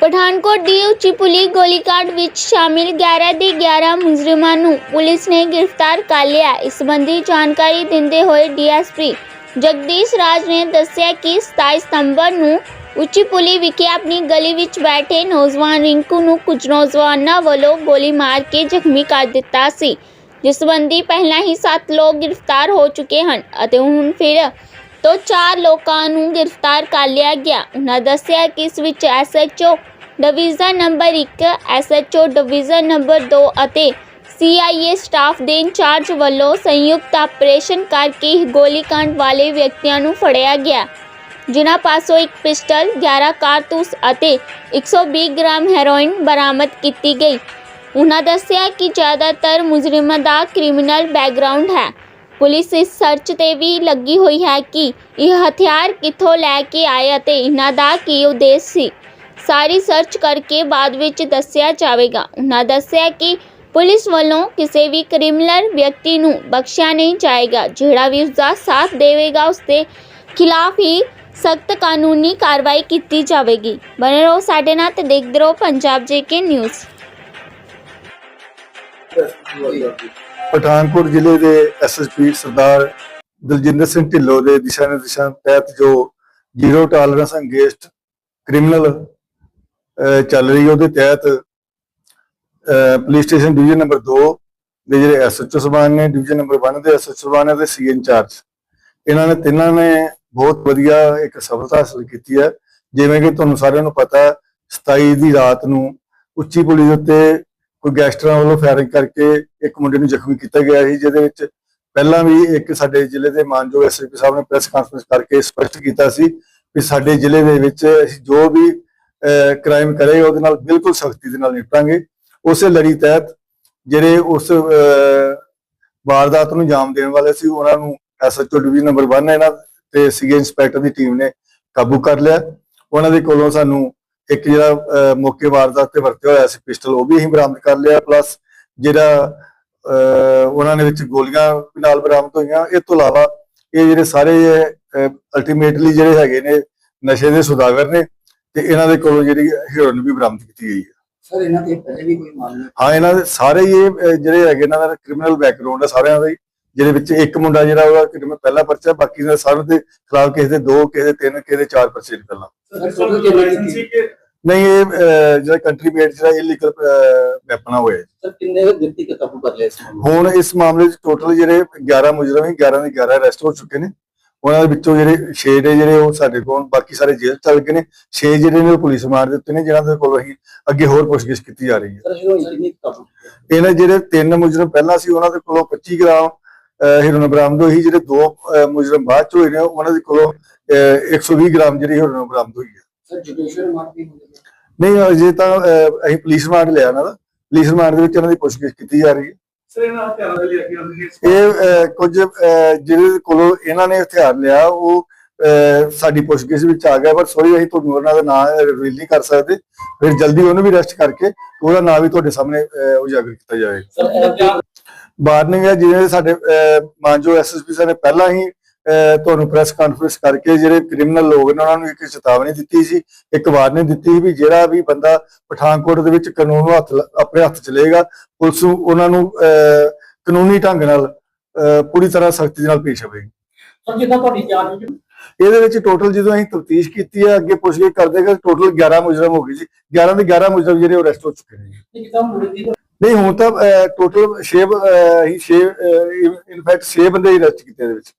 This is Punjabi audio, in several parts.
ਪਠਾਨਕੋਟ ਦੀ ਉੱਚੀ ਪੁਲੀ ਗੋਲੀਕਾਂਡ ਵਿੱਚ ਸ਼ਾਮਿਲ 11 ਦੇ 11 ਮੁਜਰਮਾਂ ਨੂੰ ਪੁਲਿਸ ਨੇ ਗ੍ਰਿਫਤਾਰ ਕਰ ਲਿਆ। ਇਸ ਸੰਬੰਧੀ ਜਾਣਕਾਰੀ ਦਿੰਦੇ ਹੋਏ ਡੀਐਸਪੀ ਜਗਦੀਸ਼ ਰਾਜ ਨੇ ਦੱਸਿਆ ਕਿ 27 ਸਤੰਬਰ ਨੂੰ ਉੱਚੀ ਪੁਲੀ ਵਿਖੇ ਆਪਣੀ ਗਲੀ ਵਿੱਚ ਬੈਠੇ ਨੌਜਵਾਨ ਰਿੰਕੂ ਨੂੰ ਕੁਝ ਨੌਜਵਾਨਾਂ ਵੱਲੋਂ ਗੋਲੀ ਮਾਰ ਕੇ ਜ਼ਖਮੀ ਕਰ ਦਿੱਤਾ ਸੀ, ਜਿਸ ਸੰਬੰਧੀ ਪਹਿਲਾਂ ਹੀ 7 ਲੋਕ ਗ੍ਰਿਫਤਾਰ ਹੋ ਚੁੱਕੇ ਹਨ ਅਤੇ ਹੁਣ ਫਿਰ ਤੋਂ ਚਾਰ ਲੋਕਾਂ ਨੂੰ ਗ੍ਰਿਫਤਾਰ ਕਰ ਲਿਆ ਗਿਆ। ਉਹਨਾਂ ਦੱਸਿਆ ਕਿ ਇਸ ਵਿੱਚ SHO division number 1 SHO division number 2 ਅਤੇ ਸੀਆਈਏ ਸਟਾਫ ਦੇ ਇੰਚਾਰਜ ਵੱਲੋਂ ਸੰਯੁਕਤ ਆਪਰੇਸ਼ਨ ਕਰਕੇ ਇਹ ਗੋਲੀकांड ਵਾਲੇ ਵਿਅਕਤੀਆਂ ਨੂੰ ਫੜਿਆ ਗਿਆ। ਜਿਨ੍ਹਾਂ ਪਾਸੋਂ ਇੱਕ ਪਿਸਟਲ 11 ਕਾਰਤੂਸ ਅਤੇ 120 ਗ੍ਰਾਮ ਹੈਰੋਇਨ ਬਰਾਮਦ ਕੀਤੀ ਗਈ। ਉਹਨਾਂ ਦੱਸਿਆ ਕਿ ਜ਼ਿਆਦਾਤਰ ਮੁਜਰਮਾਂ ਦਾ ਕ੍ਰਿਮੀਨਲ ਬੈਕਗ੍ਰਾਉਂਡ ਹੈ। ਪੁਲਿਸ ਇਸ ਸਰਚ ਤੇ ਵੀ ਲੱਗੀ ਹੋਈ ਹੈ ਕਿ ਇਹ ਹਥਿਆਰ ਕਿੱਥੋਂ ਲੈ ਕੇ ਆਏ ਅਤੇ ਇਹਨਾਂ ਦਾ ਕੀ ਉਦੇਸ਼ ਸੀ। ਸਾਰੀ ਸਰਚ ਕਰਕੇ ਬਾਅਦ ਵਿੱਚ ਦੱਸਿਆ ਜਾਵੇਗਾ। ਉਹਨਾਂ ਦੱਸਿਆ ਕਿ ਪੁਲਿਸ ਵੱਲੋਂ ਕਿਸੇ ਵੀ ਕ੍ਰਿਮੀਨਲ ਵਿਅਕਤੀ ਨੂੰ ਬਖਸ਼ਿਆ ਨਹੀਂ ਜਾਏਗਾ। ਜਿਹੜਾ ਵੀ ਉਸ ਦਾ ਸਾਥ ਦੇਵੇਗਾ ਉਸ ਦੇ ਖਿਲਾਫ ਹੀ ਸਖਤ ਕਾਨੂੰਨੀ ਕਾਰਵਾਈ ਕੀਤੀ ਜਾਵੇਗੀ। ਬਣੇ ਰਹੋ ਸਾਡੇ ਨਾਲ ਤੇ ਦੇਖਦੇ ਰਹੋ ਪੰਜਾਬ ਜੇਕੇ ਨਿਊਜ਼। ਪਠਾਨਕੋਟ ਜ਼ਿਲ੍ਹੇ ਦੇ ਐਸਐਸਪੀ ਸਰਦਾਰ ਦਲਜਿੰਦਰ ਸਿੰਘ ਢਿੱਲੋਂ ਦੇ ਦਿਸ਼ਾ ਨਿਰਦੇਸ਼ਾਂ ਤਹਿਤ ਜੋ ਜ਼ੀਰੋ ਟਾਲਰੈਂਸ ਅਗੇਂਸਟ ਕ੍ਰਿਮੀਨਲ ਚੱਲ ਰਹੀ ਉਹਦੇ ਤਹਿਤ ਪੁਲਿਸ ਸਟੇਸ਼ਨ ਡਿਵੀਜ਼ਨ ਨੰਬਰ 2 ਦੇ ਜਿਹੜੇ ਐਸਐਚਓ ਸਬਾਨ ਨੇ ਡਿਵੀਜ਼ਨ ਨੰਬਰ 1 ਦੇ ਐਸਐਚਓ ਸਬਾਨ ਨੇ ਤੇ ਸੀ ਇੰਚਾਰਜ ਇਹਨਾਂ ਨੇ, ਤਿੰਨਾਂ ਨੇ ਬਹੁਤ ਵਧੀਆ ਇੱਕ ਸਫਲਤਾ ਹਾਸਲ ਕੀਤੀ ਹੈ। ਜਿਵੇਂ ਕਿ ਤੁਹਾਨੂੰ ਸਾਰਿਆਂ ਨੂੰ ਪਤਾ ਹੈ 27 ਦੀ ਰਾਤ ਨੂੰ ਉੱਚੀ ਪੁਲੀ ਦੇ ਉੱਤੇ ਕੋਈ ਗੈਂਗਸਟਰਾਂ ਵੱਲੋਂ ਫਾਇਰਿੰਗ ਕਰਕੇ ਇੱਕ ਮੁੰਡੇ ਨੂੰ ਜ਼ਖਮੀ ਕੀਤਾ ਗਿਆ ਸੀ, ਜਿਹਦੇ ਵਿੱਚ ਪਹਿਲਾਂ ਵੀ ਇੱਕ ਸਾਡੇ ਜ਼ਿਲ੍ਹੇ ਦੇ ਮਾਨਯੋਗ ਐਸਪੀ ਸਾਹਿਬ ਨੇ ਪ੍ਰੈਸ ਕਾਨਫਰੰਸ ਕਰਕੇ ਸਪਸ਼ਟ ਕੀਤਾ ਸੀ ਕਿ ਸਾਡੇ ਜ਼ਿਲ੍ਹੇ ਦੇ ਵਿੱਚ ਅਸੀਂ ਜੋ ਵੀ ਕ੍ਰਾਈਮ ਕਰੇ ਉਹਦੇ ਨਾਲ ਬਿਲਕੁਲ ਸਖਤੀ ਦੇ ਨਾਲ ਨਿਪਟਾਂਗੇ। ਉਸੇ ਲੜੀ ਤਹਿਤ ਜਿਹੜੇ ਉਸ ਵਾਰਦਾਤ ਨੂੰ ਜਾਮ ਦੇਣ ਵਾਲੇ ਸੀ, ਉਹਨਾਂ ਨੂੰ ਐਸਐਚਓ ਡਿਵੀਜ਼ਨ ਨੰਬਰ 1 ਇਹਨਾਂ ਤੇ ਸੀਗੇ ਇੰਸਪੈਕਟਰ ਦੀ ਟੀਮ ਨੇ ਕਾਬੂ ਕਰ ਲਿਆ। ਉਹਨਾਂ ਦੇ ਕੋਲੋਂ ਸਾਨੂੰ ਇੱਕ ਜਿਹੜਾ ਮੌਕੇ ਵਾਰਦਾਤ ਤੇ ਵਰਤਿਆ ਹੋਇਆ ਸੀ ਪਿਸਟਲ ਉਹ ਵੀ ਅਸੀਂ ਬਰਾਮਦ ਕਰ ਲਿਆ ਪਲੱਸ ਜਿਹੜਾ ਉਹਨਾਂ ਦੇ ਵਿੱਚ ਗੋਲੀਆਂ ਵੀ ਨਾਲ ਬਰਾਮਦ ਹੋਈਆਂ ਇਹ ਤੋਂ ਇਲਾਵਾ ਇਹ ਜਿਹੜੇ ਸਾਰੇ ਅਲਟੀਮੇਟਲੀ ਜਿਹੜੇ ਹੈਗੇ ਨੇ ਨਸ਼ੇ ਦੇ ਸੁਦਾਗਰ ਨੇ ਤੇ ਇਹਨਾਂ ਦੇ ਕੋਲੋਂ ਜਿਹੜੀ ਹੀਰੋਇਨ ਵੀ ਬਰਾਮਦ ਕੀਤੀ ਗਈ ਹੈ ਸਰ ਇਹਨਾਂ ਦੇ ਪਹਿਲੇ ਵੀ ਕੋਈ ਮਾਮਲੇ ਹਾਂ ਇਹਨਾਂ ਦੇ ਸਾਰੇ ਇਹ ਜਿਹੜੇ ਹੈਗੇ ਇਹਨਾਂ ਦਾ ਕ੍ਰਿਮੀਨਲ ਬੈਕਗ੍ਰਾਉਂਡ ਹੈ ਸਾਰਿਆਂ ਦਾ ਹੀ ਜਿਹਦੇ ਵਿੱਚ ਇੱਕ ਮੁੰਡਾ ਜਿਹੜਾ ਉਹਦਾ criminal ਪਹਿਲਾ ਪਰਚਾ ਬਾਕੀ ਦੇ ਸਾਰਿਆਂ ਦੇ ਖਿਲਾਫ ਕਿਸੇ ਦੇ ਦੋ ਕਿਸੇ ਦੇ ਤਿੰਨ ਕਿਸੇ ਦੇ ਚਾਰ ਪਰਚੇ ਨੇ ਪਹਿਲਾਂ ਸਰ ਕੀਤੀ ਨਹੀਂ ਇਹ ਅਹ, ਜਿਹੜਾ ਕੰਟਰੀ ਮੇਡ ਜਿਹੜਾ ਇਲੀਗਲ ਵੈਪਨ ਹੋਇਆ ਹੈ। ਸਰ ਕਿੰਨੇ ਵਿਅਕਤੀ ਕੇ ਕਾਬੂ ਕਰ ਲਿਆ ਇਸ ਮਾਮਲੇ ਹੁਣ ਇਸ ਮਾਮਲੇ 'ਚ ਟੋਟਲ ਜਿਹੜੇ 11 ਮੁਜਰਮ ਹੀ 11 ਦੇ 11 ਅਰੈਸਟ ਹੋ ਚੁੱਕੇ ਨੇ ਉਹਨਾਂ ਦੇ ਵਿੱਚੋਂ ਜਿਹੜੇ 6 ਨੇ ਜਿਹੜੇ ਉਹ ਸਾਡੇ ਕੋਲ ਬਾਕੀ ਸਾਰੇ ਜੇਲ੍ਹ 'ਚ ਚੱਲ ਗਏ ਨੇ 6 ਜਿਹੜੇ ਨੇ ਉਹ ਪੁਲਿਸ ਮਾਰ ਦਿੱਤੇ ਨੇ ਜਿਹਨਾਂ ਦੇ ਕੋਲ ਅਸੀਂ ਅੱਗੇ ਹੋਰ ਪੁੱਛਗਿੱਛ ਕੀਤੀ ਜਾ ਰਹੀ ਹੈ ਸਰ ਹੀਰੋਇਨ ਕਿੰਨੀ ਕੁ ਕਾਬੂ ਕੀਤੀ? ਇਹਨਾਂ ਜਿਹੜੇ ਤਿੰਨ ਮੁਜਰਮ ਪਹਿਲਾਂ ਸੀ ਉਹਨਾਂ ਦੇ ਕੋਲੋਂ 25 ਗ੍ਰਾਮ ਹੀਰੋਇਨ ਬਰਾਮਦ ਹੋਈ ਜਿਹੜੇ ਦੋ ਅਹ, ਮੁਜਰਮ ਬਾਅਦ ਚ ਹੋਏ ਨੇ ਉਹਨਾਂ ਦੇ ਕੋਲੋਂ ਅਹ, 120 ਗ੍ਰਾਮ ਜਿਹੜੀ ਹੀਰੋਇਨ ਬਰਾਮਦ ਹੋਈ ਹੈ ਸਰ ਜੁਡੀਸ਼ੀਅਲ ਰਿਮਾਂਡ ਵੀ ਹੁੰਦੀ ਹੈ। ਨਹੀਂ ਅਜੇ ਤਾਂ ਅਹ, ਅਸੀਂ ਪੁਲਿਸ ਰਿਮਾਂਡ ਲਿਆ ਇਹਨਾਂ ਦਾ ਪੁਲਿਸ ਰਿਮਾਂਡ ਦੇ ਵਿੱਚ ਇਹਨਾਂ ਦੀ ਪੁੱਛਗਿੱਛ ਕੀਤੀ ਜਾ ਰਹੀ ਹੈ। ਸਰ ਇਹਨਾਂ ਹਥਿਆਰਾਂ ਦੇ ਲਿਆ ਕੇ ਉਹਨੇ ਇਹ ਅਹ, ਕੁਝ ਅਹ, ਜਿਹਦੇ ਕੋਲੋਂ ਇਹਨਾਂ ਨੇ ਹਥਿਆਰ ਲਿਆ ਉਹ ਅਹ, ਸਾਡੀ ਪੁੱਛਗਿੱਛ ਵਿੱਚ ਆ ਗਿਆ ਪਰ ਸੋਰੀ ਅਸੀਂ ਤੁਹਾਨੂੰ ਉਹਨਾਂ ਦਾ ਨਾਮ ਰਿਵੀਲ ਨਹੀਂ ਕਰ ਸਕਦੇ। ਫਿਰ ਜਲਦੀ ਉਹਨੂੰ ਵੀ ਅਰੈਸਟ ਕਰਕੇ ਉਹਦਾ ਨਾਮ ਵੀ ਤੁਹਾਡੇ ਸਾਹਮਣੇ ਅਹ, ਉਜਾਗਰ ਕੀਤਾ ਜਾਏਗਾ ਸਰ ਵਾਰਨਿੰਗ ਹੈ ਜਿਵੇਂ ਸਾਡੇ ਮਾਨਜੋ ਐਸਐਸਪੀ ਸਾਹਿਬ ਨੇ ਪਹਿਲਾਂ ਹੀ ਤੁਹਾਨੂੰ ਪ੍ਰੈਸ ਕਾਨਫਰੰਸ ਕਰਕੇ ਜਿਹੜੇ ਕ੍ਰਿਮੀਨਲ ਲੋਕ ਨੇ ਉਹਨਾਂ ਨੂੰ ਇੱਕ ਚੇਤਾਵਨੀ ਦਿੱਤੀ ਸੀ ਇੱਕ ਵਾਰਨਿੰਗ ਦਿੱਤੀ ਵੀ ਜਿਹੜਾ ਵੀ ਬੰਦਾ ਪਠਾਨਕੋਟ ਦੇ ਵਿੱਚ ਕਾਨੂੰਨ ਨੂੰ ਹੱਥ ਆਪਣੇ ਹੱਥ ਚ ਲਏਗਾ ਪੁਲਿਸ ਉਹਨਾਂ ਨੂੰ ਕਾਨੂੰਨੀ ਢੰਗ ਨਾਲ ਪੂਰੀ ਤਰ੍ਹਾਂ ਸਖਤੀ ਨਾਲ ਪੇਸ਼ ਆਵੇਗੀ ਸਰ ਜਿੱਦਾਂ ਤੁਹਾਡੀ ਜਾਂਚ ਵਿੱਚ ਇਹਦੇ ਵਿੱਚ ਟੋਟਲ ਜਦੋਂ ਅਸੀਂ ਤਫਤੀਸ਼ ਕੀਤੀ ਹੈ ਅੱਗੇ ਪੁੱਛਗਿੱਛ ਕਰਦੇ ਗਏ ਟੋਟਲ 11 ਮੁਜਰਮ ਹੋ ਗਏ ਜੀ। 11 ਦੇ 11 ਮੁਜਰਮ ਜਿਹੜੇ ਉਹ ਅਰੈਸਟ ਹੋ ਚੁੱਕੇ ਨੇ ਨਹੀਂ ਹੁਣ ਤਾਂ ਟੋਟਲ 6 ਹੀ 6 ਇਨਫੈਕਟ 6 ਬੰਦੇ ਹੀ ਅਰੈਸਟ ਕੀਤੇ ਇਹਦੇ ਵਿੱਚ।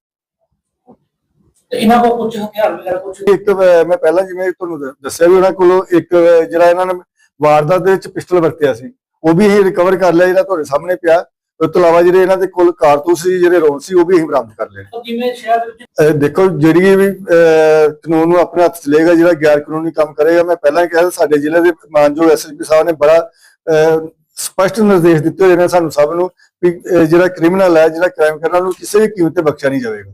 ਤੇ ਇਹਨਾਂ ਕੋਲ ਕੁਝ ਹਥਿਆਰ ਵਗੈਰਾ ਕੁਝ ਇੱਕ ਅਹ, ਮੈਂ ਪਹਿਲਾਂ ਜਿਵੇਂ ਤੁਹਾਨੂੰ ਦ- ਦੱਸਿਆ ਵੀ ਉਹਨਾਂ ਕੋਲੋਂ ਇੱਕ ਅਹ, ਜਿਹੜਾ ਇਹਨਾਂ ਨੇ ਵਾਰਦਾਤ ਦੇ ਵਿੱਚ ਪਿਸਟਲ ਵਰਤਿਆ ਸੀ ਉਹ ਵੀ ਅਸੀਂ ਰਿਕਵਰ ਕਰ ਲਿਆ ਜਿਹੜਾ ਤੁਹਾਡੇ ਸਾਹਮਣੇ ਪਿਆ। ਉਸ ਤੋਂ ਇਲਾਵਾ ਜਿਹੜੇ ਇਹਨਾਂ ਦੇ ਕੋਲ ਕਾਰਤੂਸ ਸੀ ਜਿਹੜੇ ਰੌਂਦ ਸੀ ਉਹ ਵੀ ਅਸੀਂ ਬਰਾਮਦ ਕਰ ਲਏ। ਜਿਵੇਂ ਸ਼ਹਿਰ ਦੇ ਵਿੱਚ? ਅਹ, ਦੇਖੋ ਜਿਹੜੀ ਵੀ ਅਹ, ਕਾਨੂੰਨ ਨੂੰ ਆਪਣੇ ਹੱਥ ਚ ਲਏਗਾ ਜਿਹੜਾ ਗੈਰ ਕਾਨੂੰਨੀ ਕੰਮ ਕਰੇਗਾ ਮੈਂ ਪਹਿਲਾਂ ਹੀ ਕਿਹਾ ਸੀ, ਸਾਡੇ ਜ਼ਿਲ੍ਹੇ ਦੇ ਮਾਨਯੋਗ ਐਸਐਸਪੀ ਸਾਹਿਬ ਨੇ ਬੜਾ ਅਹ, ਸਪਸ਼ਟ ਨਿਰਦੇਸ਼ ਦਿੱਤੇ ਹੋਏ ਨੇ ਸਾਨੂੰ ਸਭ ਨੂੰ ਵੀ ਅਹ, ਜਿਹੜਾ ਕ੍ਰਿਮੀਨਲ ਹੈ ਜਿਹੜਾ ਕ੍ਰਾਈਮ ਕਰਨ ਵਾਲਾ ਨੂੰ ਕਿਸੇ ਵੀ ਕੀਮਤ ਤੇ ਬਖਸ਼ਿਆ ਨਹੀਂ ਜਾਵੇਗਾ।